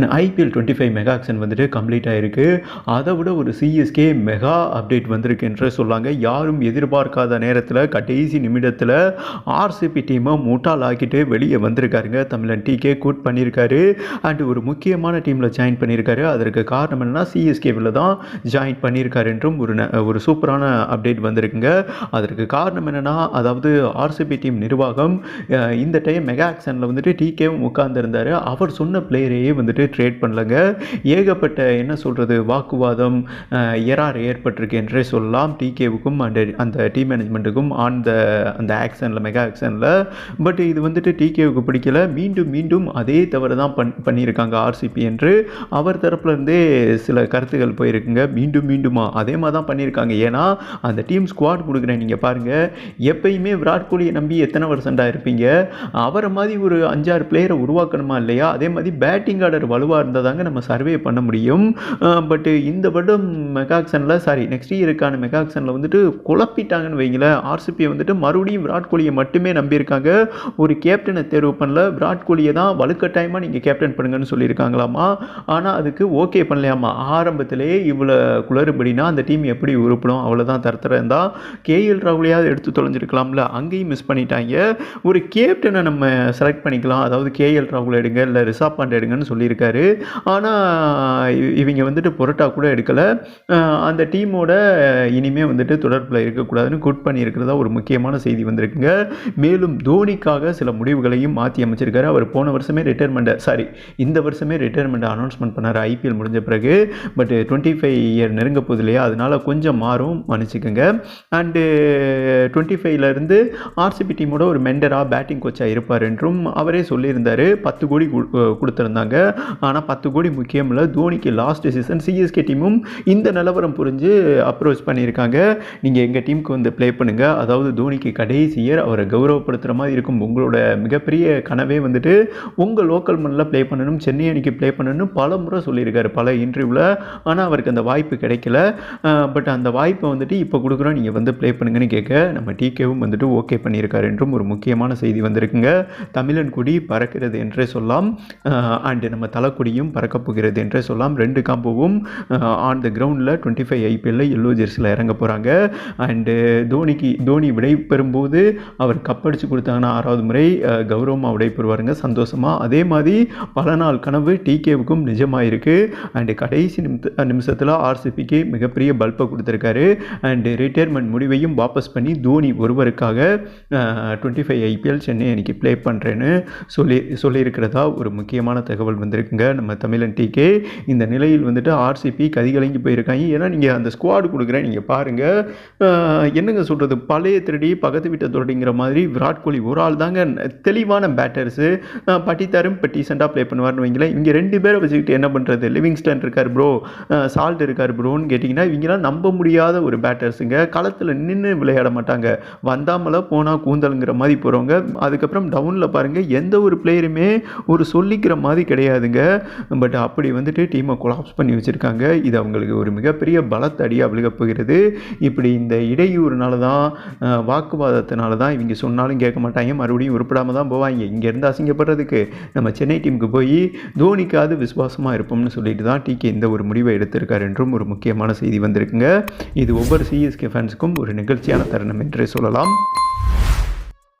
IPL twenty five mega auction வந்துட்டு complete ஆகிருக்கு அதை விட ஒரு சிஎஸ்கே மெகா அப்டேட் வந்திருக்கு என்று சொல்லாங்க. யாரும் எதிர்பார்க்காத நேரத்தில் கடைசி நிமிடத்தில் ஆர்சிபி டீமை முட்டால் ஆக்கிட்டு வெளியே வந்திருக்காருங்க. தமிழன் டிகே கூட் பண்ணியிருக்காரு. அண்ட் ஒரு முக்கியமான டீமில் ஜாயின் பண்ணியிருக்காரு. அதற்கு காரணம் என்னன்னா சிஎஸ்கேவில் தான் ஜாயின் பண்ணியிருக்காரு என்றும் ஒரு ந- ஒரு சூப்பரான அப்டேட் வந்திருக்குங்க. அதற்கு காரணம் என்னென்னா அதாவது ஆர்சிபி டீம் நிர்வாகம் இந்த டைம் மெகா ஆக்ஷனில் வந்துட்டு டிகேவும் உட்கார்ந்துருந்தார். அவர் சொன்ன பிளேயரையே வந்துட்டு ட்ரேட் பண்ணலங்க. ஏகப்பட்ட என்ன சொல்கிறது வாக்குவாதம் எரார் ஏற்பட்டிருக்கு என்றே சொல்லலாம். டிகேவுக்கும் அண்ட் அந்த டீம் மேனேஜ்மெண்ட்டுக்கும் ஆன் த அந்த ஆக்ஷனில் மெகா ஆக்ஷனில் பட் இது வந்துட்டு டிகேவுக்கு பிடிக்கல. மீண்டும் மீண்டும் அதே தவறு தான் பண் பண்ணியிருக்காங்க ஆர்சிபி என்று. அவர் தரப்புல இருந்தே சில கருத்துக்கள் போயிருக்குங்க. மீண்டும் மீண்டுமா அதே மாதிரி தான் பண்ணியிருக்காங்க. ஏன்னா அந்த டீம் ஸ்குவாட் கொடுக்குறேன் நீங்கள் பாருங்கள் எப்பயுமே விராட் கோலியை நம்பி எத்தனை வருஷண்டாக இருப்பீங்க? அவரை மாதிரி ஒரு அஞ்சாறு பிளேயரை உருவாக்கணுமா இல்லையா? அதே மாதிரி பேட்டிங் ஆர்டர் வலுவாக இருந்தால் தாங்க நம்ம சர்வே பண்ண முடியும். பட்டு இந்த வருடம் மெகாக்சனில் சாரி நெக்ஸ்ட் இயருக்கான மெகாக்சனில் வந்துட்டு குழப்பிட்டாங்கன்னு வைங்களேன். ஆர்சிபியை வந்துட்டு மறுபடியும் விராட் கோலியை மட்டுமே நம்பியிருக்காங்க. ஒரு கேப்டனை தேர்வு பண்ணல. விராட் கோலியை தான் வலுக்கட்டாயமாக நீங்கள் கேப்டன் பண்ணுங்கன்னு சொல்லியிருக்காங்களாமா? ஆனால் அதுக்கு ஓகே பண்ணலையாமா? ஆரம்பத்திலேயே இவ்வளோ குளறுபடினா அந்த டீம் எப்படி உருப்படும்? அவ்வளோதான் தரத்தரம் கேஎல் ராகுலையாவது எடுத்து தொலைஞ்சிருக்கலாம்ல. அங்கேயும் மிஸ் பண்ணிட்டாங்க. ஒரு கேப்டனை நம்ம செலக்ட் பண்ணிக்கலாம். அதாவது கேஎல் ராகுல் எடுங்க இல்லை ரிஷாப் பாண்டே எடுங்கன்னு சொல்லியிருக்காரு. ஆனால் இவங்க வந்துட்டு புரோட்டா கூட எடுக்கலை. அந்த டீமோட இனிமே வந்துட்டு தொடர்பில் இருக்கக்கூடாதுன்னு குட் பண்ணியிருக்கிறதா ஒரு முக்கியமான செய்தி வந்திருக்குங்க. மேலும் தோனிக்காக சில முடிவுகளையும் மாற்றி அமைச்சிருக்காரு. அவர் போன வருஷமே ரிட்டையர்மெண்ட்டை சாரி இந்த வருஷமே ரிட்டையர்மெண்ட் அனௌன்ஸ்மெண்ட் பண்ணார். ஐபிஎல் முடிஞ்ச பிறகு. பட் டுவெண்ட்டி ஃபைவ் இயர் நெருங்க போகுது இல்லையா? அதனால கொஞ்சம் மாறும் மன்னிச்சுக்கோங்க. அண்டு டுவெண்ட்டி ஃபைவ்லேருந்து ஆர்சிபி டீமோட ஒரு மெண்டராக பேட்டிங் கோச்சாக இருப்பார் என்றும் அவரே சொல்லியிருந்தார். பத்து கோடி கொடுத்துருந்தாங்க. ஆனால் பத்து கோடி முக்கியம் இல்லை தோனிக்கு லாஸ்ட் சீசன் சிஎஸ்கே டீமும் இந்த நிலவரம் புரிஞ்சு அப்ரோச் பண்ணியிருக்காங்க. நீங்கள் எங்கள் டீமுக்கு வந்து ப்ளே பண்ணுங்கள் அதாவது தோனிக்கு கடைசி இயர் அவரை கௌரவப்படுத்துகிற மாதிரி இருக்கும். உங்களோட மிகப்பெரிய கனவே வந்துட்டு உங்கள் லோக்கல் மண்ணில் ப்ளே பண்ணணும் சென்னை அணிக்கு ப்ளே பண்ணணும்னு பல முறை சொல்லியிருக்காரு பல இன்டர்வியூவில் ஆனால் அவருக்கு அந்த வாய்ப்பு கிடைக்கல. பட் அந்த வாய்ப்பை வந்துட்டு இப்போ கொடுக்குறோம். நீங்கள் வந்து ப்ளே பண்ணுங்கன்னு கேட்க நம்ம டிகேவும் வந்துட்டு ஓகே பண்ணியிருக்காரு என்றும் ஒரு முக்கியமான செய்தி வந்திருக்குங்க. தமிழன் குடி பறக்கிறது என்றே சொல்லலாம். அண்டு நம்ம தலை மலக்குடியும் போகிறது என்றே சொல்லலாம். ரெண்டு காம்போவும் ஆன் த கிரவுண்டில் டுவெண்ட்டி ஃபைவ் ஐபிஎல்லில் எல்லோ ஜெர்சியில் இறங்க போகிறாங்க அண்டு தோனிக்கு தோனி விடை பெறும்போது அவர் கப்படிச்சு கொடுத்தாங்கன்னா ஆறாவது முறை கௌரவமாக விடை பெறுவாருங்க சந்தோஷமாக அதே மாதிரி பல நாள் கனவு டிகேவுக்கும் நிஜமாயிருக்கு. அண்டு கடைசி நிமிஷ நிமிஷத்தில் ஆர்சிபிக்கு மிகப்பெரிய பல்பை கொடுத்துருக்காரு. அண்டு ரிட்டையர்மெண்ட் முடிவையும் வாபஸ் பண்ணி தோனி ஒருவருக்காக டுவெண்ட்டி ஃபைவ் ஐபிஎல் சென்னை அன்னைக்கு ப்ளே பண்ணுறேன்னு சொல்லி சொல்லியிருக்கிறதா ஒரு முக்கியமான தகவல் வந்திருக்கு. இருக்காங்க நம்ம தமிழன் டிகே இந்த நிலையில் வந்துட்டு ஆர்சிபி கதிகலங்கி போயிருக்காங்க. ஏன்னா நீங்கள் அந்த ஸ்குவாடு கொடுக்குறேன் நீங்கள் பாருங்கள் என்னங்க சொல்கிறது பழைய திருடி பக்கத்து வீட்டை திருடிங்கிற மாதிரி விராட் கோலி ஒரு ஆள் தாங்க. தெளிவான பேட்டர்ஸு பட்டித்தாரும் இப்போ டீசெண்டாக ப்ளே பண்ணுவார்னு வைங்களேன். இங்கே ரெண்டு பேரை வச்சுக்கிட்டு என்ன பண்ணுறது லிவிங்ஸ்டன் இருக்கார் ப்ரோ சால்ட் இருக்கார் ப்ரோன்னு கேட்டிங்கன்னா இவங்கெல்லாம் நம்ப முடியாத ஒரு பேட்டர்ஸுங்க களத்தில் நின்று விளையாட மாட்டாங்க. வந்தாமல போனால் கூந்தலுங்கிற மாதிரி போகிறவங்க அதுக்கப்புறம் டவுனில் பாருங்கள் எந்த ஒரு பிளேயருமே ஒரு சொல்லிக்கிற மாதிரி கிடையாதுங்க. பட் அப்படி வந்துட்டு டீமை கொலாப்ஸ் பண்ணி வச்சுருக்காங்க. இது அவங்களுக்கு ஒரு மிகப்பெரிய பலத்தடியாக விழுகப்போகிறது இப்படி இந்த இடையூறுனால தான் வாக்குவாதத்தினால தான் இவங்க சொன்னாலும் கேட்க மாட்டாங்க. மறுபடியும் உருப்படாமல் தான் போவாங்க. இங்கேருந்து அசிங்கப்படுறதுக்கு நம்ம சென்னை டீமுக்கு போய் தோனிக்காவது விசுவாசமாக இருப்போம்னு சொல்லிட்டு தான் டிகே இந்த ஒரு முடிவை எடுத்திருக்கார் என்றும் ஒரு முக்கியமான செய்தி வந்திருக்குங்க. இது ஒவ்வொரு சிஎஸ்கே ஃபேன்ஸுக்கும் ஒரு நிகழ்ச்சியான தருணம் என்றே சொல்லலாம்.